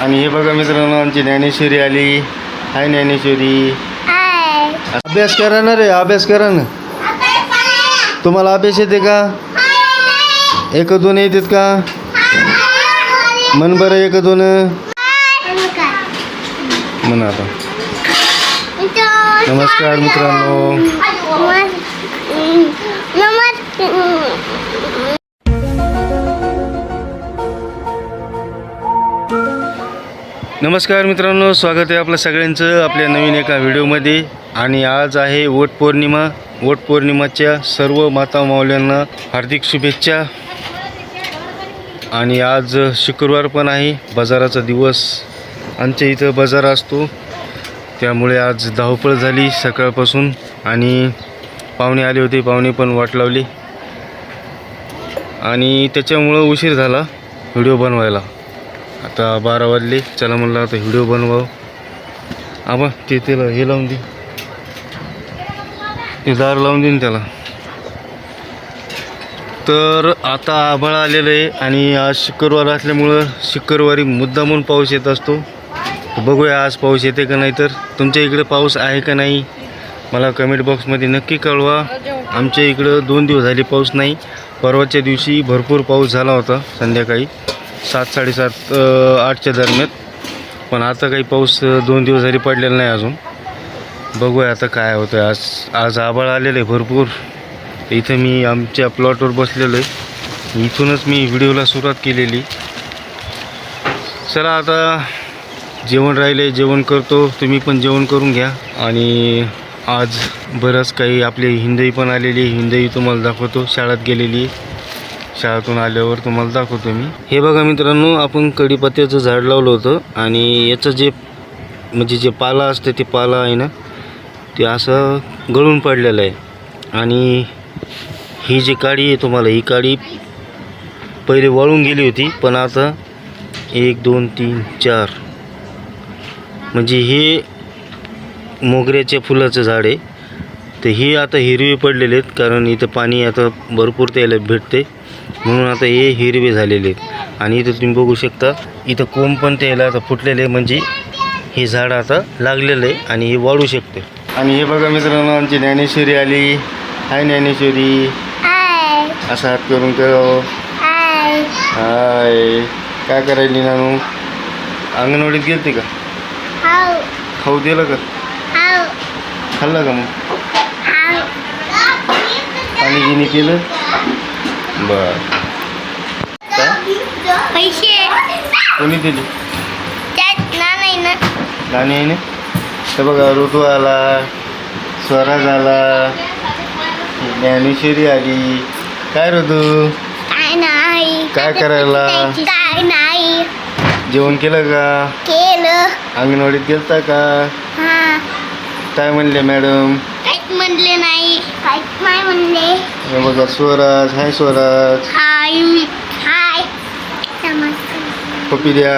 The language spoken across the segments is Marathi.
आणि हे बघा मित्रांनो आमची ज्ञानेश्वरी आली. हाय ज्ञानेश्वरी. अभ्यास करा ना रे अभ्यास करा ना. तुम्हाला अभ्यास येते का? एक दोन येतात का? मन बरं एक दोन. म्हण आता. नमस्कार मित्रांनो. नमस्कार मित्रांनो स्वागत आहे आपलं सगळ्यांचं आपल्या नवीन एका व्हिडिओमध्ये. आणि आज आहे वटपौर्णिमा वटपौर्णिमाच्या सर्व माता माऊल्यांना हार्दिक शुभेच्छा. आणि आज शुक्रवार पण आहे बाजाराचा दिवस. आमच्या इथं बाजार असतो. त्यामुळे आज धावपळ झाली सकाळपासून. आणि पाहुणे आले होते पाहुणे पण वाट लावली. आणि त्याच्यामुळं उशीर झाला व्हिडिओ बनवायला. आता बारा वाजले. चला म्हणलं आता व्हिडिओ बनवावं. आबा ते त्याला हे लावून दे ते दार लावून देईन त्याला. तर आता आभाळ आलेलं आहे आणि आज शुक्रवार असल्यामुळं शुक्रवारी मुद्दामून पाऊस येत असतो. बघूया आज पाऊस येते का नाही तर. तुमच्या इकडे पाऊस आहे का नाही? मला कमेंट बॉक्समध्ये नक्की कळवा. आमच्या इकडं दोन दिवस झाले पाऊस नाही. परवाच्या दिवशी भरपूर पाऊस झाला होता संध्याकाळी. सात साडेसात आठच्या दरम्यान. पण आता काही पाऊस दोन दिवस जरी पडलेला नाही अजून. बघूया आता काय होतं आज आज आभाळ आलेलं आहे भरपूर. इथं मी आमच्या प्लॉटवर बसलेलो आहे. इथूनच मी व्हिडिओला सुरुवात केलेली. चला आता जेवण राहिले जेवण करतो. तुम्ही पण जेवण करून घ्या. आणि आज बरंच काही आपली हिंदई पण आलेली आहे. हिंदई तुम्हाला दाखवतो. शाळेत गेलेली आहे. शाळेतून आल्यावर तुम्हाला दाखवतो मी. हे बघा मित्रांनो आपण कडीपत्त्याचं झाड लावलं होतं आणि याचं जे म्हणजे जे पाला असते ते पाला आहे ना ते असं गळून पडलेलं आहे. आणि ही जी काडी आहे तुम्हाला ही काडी पहिले वळून गेली होती पण आता एक दोन तीन चार. म्हणजे हे मोगऱ्याच्या फुलाचं झाड आहे. तर ही आता हिरवी पडलेले आहेत कारण इथं पाणी आता भरपूर त्याला भेटते म्हणून आता हे हिरवे झालेले आहेत. आणि इथं तुम्ही बघू शकता इथं कोंब पण त्याला आता फुटलेले म्हणजे हे झाड आता लागलेलं आहे आणि हे वाढू शकते आणि हे बघा मित्रांनो आमची ज्ञानेश्वरी आली. हाय ज्ञानेश्वरी. असा हात करून करो हाय. हाय. काय करायली नानू अंगणवाडीत गेलते का? खाऊ दिलं का? खाल्लं का मग? पाणी गिनी केलं? बर. पैसे. कोणी दिली? नाही ना. आहे ना तर बघा ऋतू आला स्वराज आला ज्ञानेश्वरी आली. काय ऋतू? काय नाही. काय करायला? काय नाही. जेवण केलं का? केलं. अंगणवाडीत गेलता का? हा. काय म्हणले मॅडम? काहीच म्हणले नाही. काहीच नाही म्हणले. बघा स्वराज. हाय स्वराज. हाय हाय. पप्पी द्या.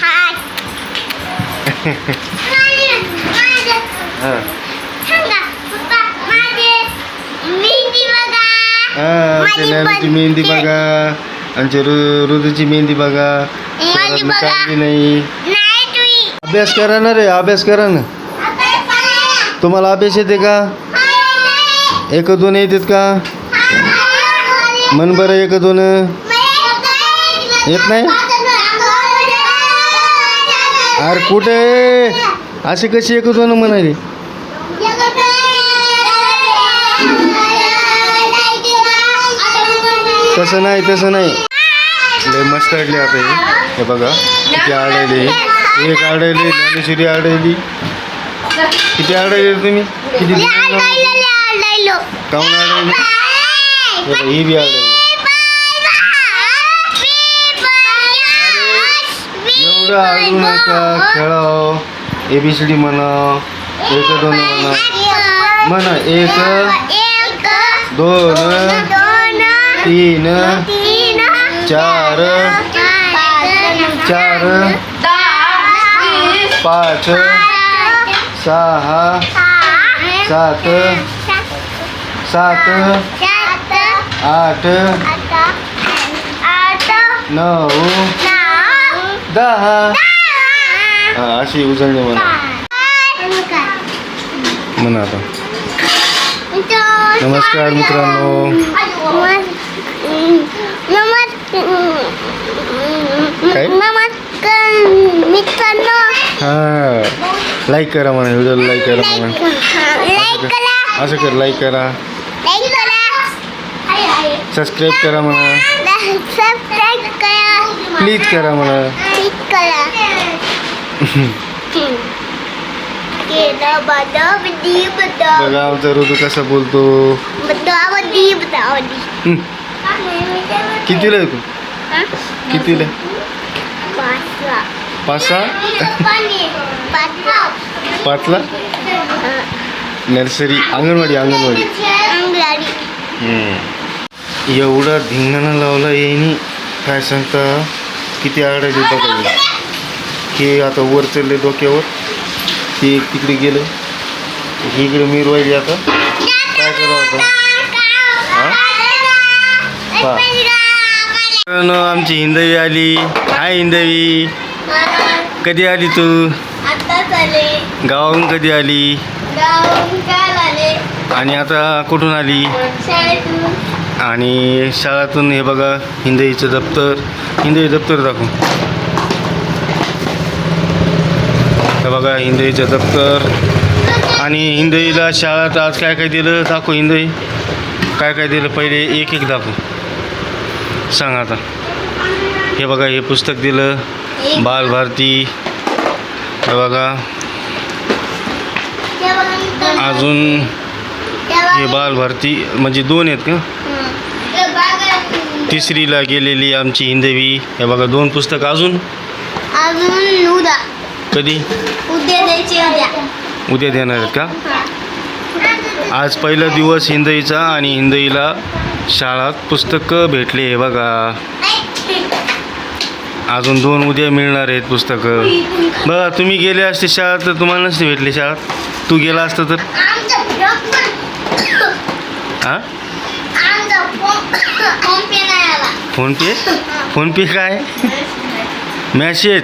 हाय. माझे मेहंदी बघा. आमच्या ऋतूची मेहंदी बघा. काढली नाही. अभ्यास करा ना रे अभ्यास करा ना. तुम्हाला अभ्यास येते का? एक दोन येतात का? मन बरं एक दोन येत नाही? अरे कुठे? अशी कशी एक दोन म्हणाली? तसं नाही तसं नाही. लय मस्त अडले आता हे. बघा किती आढळले एक आढळली ज्ञानेश्वरी आढळली किती आढळले तुम्ही किती काऊन आढळली हे बघा, ही बी आढळली एवढं आढळू नका खेळाव ए बी सी डी म्हणा एक दोन म्हणा म्हणा एक दोन तीन चार चार पाच सहा सात सात आठ नऊ दहा. अशी उजळणी म्हणा. म्हणा आता. नमस्कार मित्रांनो. काय? मित्रांनो. हा. लाईक करा म्हणा व्हिडिओला लाईक करा म्हणा. लाईक करा असं कर लाईक करा. लाईक करा. सबस्क्राईब करा म्हणा. सबस्क्राईब करा. प्लीज करा म्हणा. क्लिक करा. बघा आमचा ऋतू कसा बोलतो. कितीला आहे तू? कितीला? पाच सहा पाचला पाचला नर्सरी अंगणवाडी अंगणवाडी. हं. एवढा धिंगाणा लावला येईनी काय सांगता? किती आडा देता पाहिजे हे आता वर चढले डोक्यावर. ते एक तिकडे गेलं. हे इकडे मिरवायचे आता. काय करावं आता? हा? आमची हिंदवी आली. हाय हिंदवी. कधी आली तू? गावाहून कधी आली? गावून काल आले. आणि आता कुठून आली? शाळेतून. आणि शाळातून हे बघा हिंदईचं दप्तर. हिंदई दप्तर दाखव. हे बघा हिंदईचं दप्तर. आणि हिंदईला शाळात आज काय काय दिलं? दाखव हिंदई. काय काय दिलं? पहिले एक एक दाखव. सांग आता. हे बघा हे पुस्तक दिलं. बालभारती. हे बघा. अजून हे बालभारती म्हणजे दोन आहेत का? तिसरीला गेलेली आमची हिंदवी. हे बघा दोन पुस्तक अजून? कधी? उद्या देणार आहेत का? आज पहिला दिवस हिंदईचा आणि हिंदईला शाळात पुस्तकं भेटले हे बघा. अजून दोन उद्या मिळणार आहेत पुस्तकं. बघा तुम्ही गेले असते शाळात तर तुम्हाला नसते भेटले शाळात. तू गेला असतं तर? हां फोनपे फोनपे काय? मॅसेज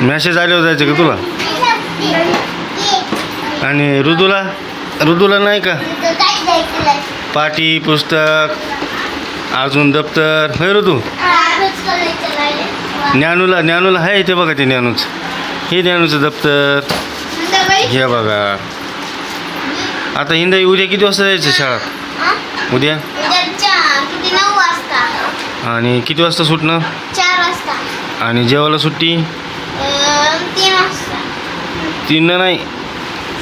मॅसेज आल्यावर जायचं का तुला? आणि ऋतूला? ऋतूला नाही का? पाटी पुस्तक अजून दप्तर. होय ऋतू? ज्ञानूला ज्ञानूला आहे ते बघा ते ज्ञानूचं. हे ज्ञानूचं दप्तर. हे बघा. आता हिंदाई उद्या किती वाजता जायचं शाळा? उद्या? आणि किती वाजता सुटणं? आणि जेवायला सुट्टी? तीन नाही.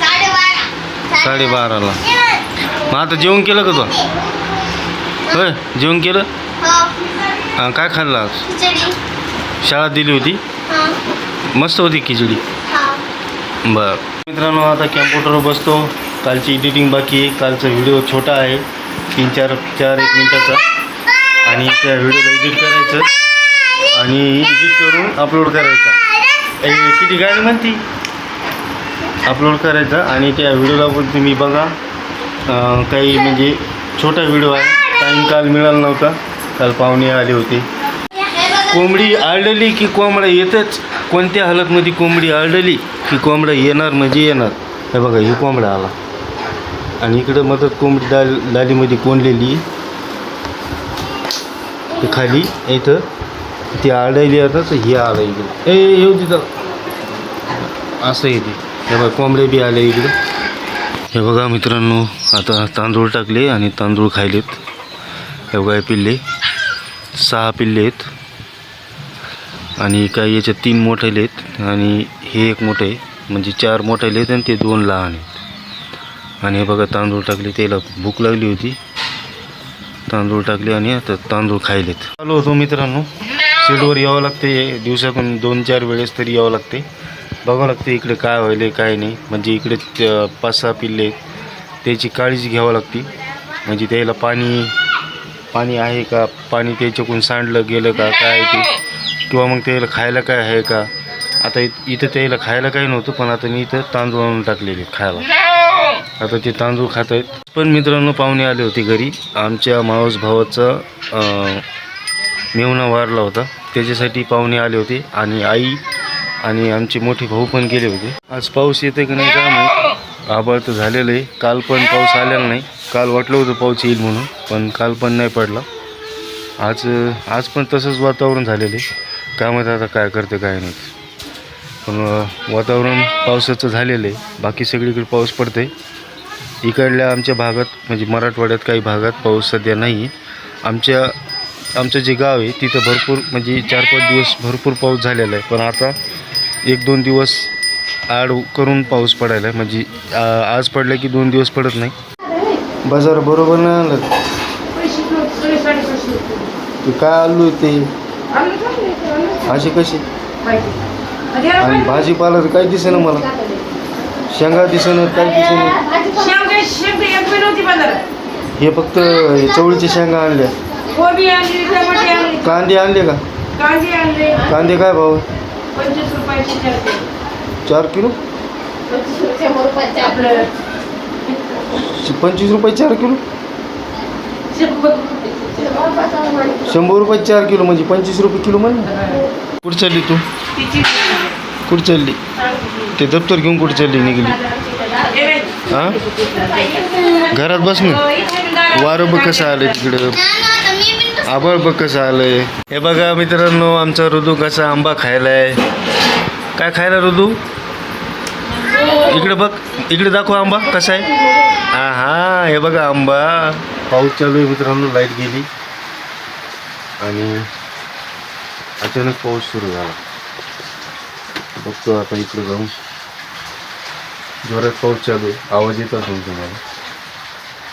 साडेबारा. साडेबाराला. मग आता जेवण केलं का तू? होय? जेवण केलं? हो. काय खाल्लं आज? शाळात दिली होती? मस्त होती खिचडी? बरं. मित्रांनो आता कॅम्प्युटरवर बसतो. कालची एडिटिंग बाकी आहे. कालचा व्हिडिओ छोटा आहे. तीन चार चार एक मिनटाचा. आणि त्या व्हिडिओला एडिट करायचं. आणि एडिट करून अपलोड करायचा. ए किती गाडी म्हणती? अपलोड करायचा. आणि त्या व्हिडिओला पण तुम्ही बघा. काही म्हणजे छोटा व्हिडिओ आहे. टाईम काल मिळाला नव्हता. काल पाहुणे आले होते. कोंबडी आळडली की कोंबडा येतच? कोणत्या हालतमध्ये कोंबडी आळडली की कोंबडा येणार म्हणजे येणार? हे बघा ही कोंबडा आला. आणि इकडं मदत कोंबडी डाल डालीमध्ये कोंडलेली. ते खाली इथं. ती आळडली आता तर ही आलं इकडे ए येऊ तिथं असं येते. हे बघा कोंबडे बी आले इकडे. हे बघा मित्रांनो आता तांदूळ टाकले आणि तांदूळ खायलेत. हे बघा हे पिल्ले. सहा पिल्ले आहेत. आणि काही याच्या तीन मोठेले आहेत आणि हे एक मोठं आहे म्हणजे चार मोठेले आहेत आणि ते दोन लहान आहेत. आणि हे बघा तांदूळ टाकले त्याला भूक लागली होती. तांदूळ टाकले आणि आता तांदूळ खायलेत. चालू होतो मित्रांनो. शेडवर यावं लागते. दिवसातून दोन चार वेळेस तरी यावं लागते. बघावं लागते इकडे काय व्हायले काय नाही. म्हणजे इकडे पाच सहा पिल्ले त्याची काळजी घ्यावं लागते. म्हणजे त्याला पाणी पाणी आहे का? पाणी त्याच्याकडून सांडलं गेलं का? काय ते? किंवा मग त्याला खायला काय आहे का? आता इथं त्याला खायला काही नव्हतं पण आता मी इथं तांदूळ आणून टाकलेले खायला. आता ते तांदूळ खात आहेत. पण मित्रांनो पाहुणे आले होते घरी. आमच्या मावस भावाचा मेवणा वारला होता. त्याच्यासाठी पाहुणे आले होते आणि आई आणि आमचे मोठे भाऊ पण गेले होते. आज पाऊस येते की नाही का नाही आभाळ तर झालेलं आहे. काल पण पाऊस आलेला नाही. काल वाटलं होतं पाऊस येईल म्हणून पण काल पण नाही पडला. आज आज पण तसंच वातावरण झालेलं आहे. काय माहीत आता काय करते काय नाही. पण वातावरण पावसाचं झालेलं आहे. बाकी सगळीकडे पाऊस पडते इकडल्या आमच्या भागात म्हणजे मराठवाड्यात काही भागात पाऊस सध्या नाही. आहे आमच्या आमचं जे गाव आहे तिथं भरपूर म्हणजे चार पाच दिवस भरपूर पाऊस झालेला आहे. पण आता एक दोन दिवस आड करून पाऊस पडायला आहे. म्हणजे आ- आज पडला की दोन दिवस पडत नाही. बाजार बरोबर नाही आणलं ते काय आलू ते? अशी कशी? आणि भाजीपाला काही दिसेना मला. शेंगा दिसेना काही दिसेना. हे फक्त चवळीच्या शेंगा आणल्या. कांदे आणले का? कांदे काय भाव? चार किलो. पंचवीस रुपये चार किलो? शंभर रुपये चार किलो म्हणजे पंचवीस रुपये किलो म्हण. कुठं चालली तू? कुठं चालली? ते दप्तर घेऊन कुठं चालली निघली? हां? घरात बस ना. वारं बघ कसं आलं तिकडं. आबळ बघ कसं आलंय. हे बघा मित्रांनो आमचा ऋतू कसा आंबा खायलाय. काय खायला ऋतू इकडे बघ. इकडे दाखव आंबा कसा आहे. हा हा हे बघा आंबा. पाऊस चालू आहे मित्रांनो लाइट गेली. आणि अचानक पाऊस सुरू झाला. बघतो आता इकडे जाऊन. जोरात पाऊस चालू आवाज येत असेल तुम्हाला